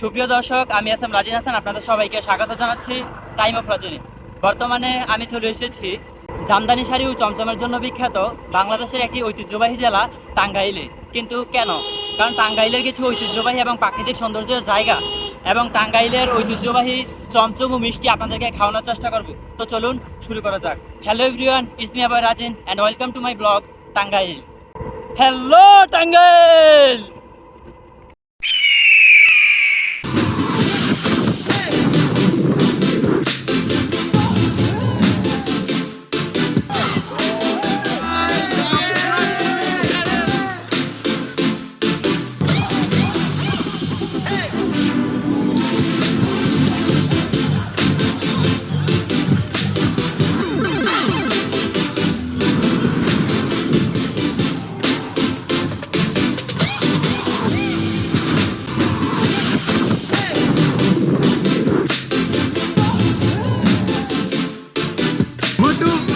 সুপ্রিয় দর্শক, আমি আসাম রাজিন হাসান, আপনাদের সবাইকে স্বাগত জানাচ্ছি টাইম অফ রজনী বর্তমানে আমি চলে এসেছি জামদানি শাড়ি ও চমচমের জন্য বিখ্যাত বাংলাদেশের একটি ঐতিহ্যবাহী জেলা টাঙ্গাইলে। কিন্তু কেন? কারণ টাঙ্গাইলের কিছু ঐতিহ্যবাহী এবং প্রাকৃতিক সৌন্দর্যের জায়গা এবং টাঙ্গাইলের ঐতিহ্যবাহী চমচম ও মিষ্টি আপনাদেরকে খাওয়ানোর চেষ্টা করব। তো চলুন শুরু করা যাক। হ্যালো এভরিওয়ান ইটস মি আবার Rajin and welcome to my blog Tangail hello Tangail Mutu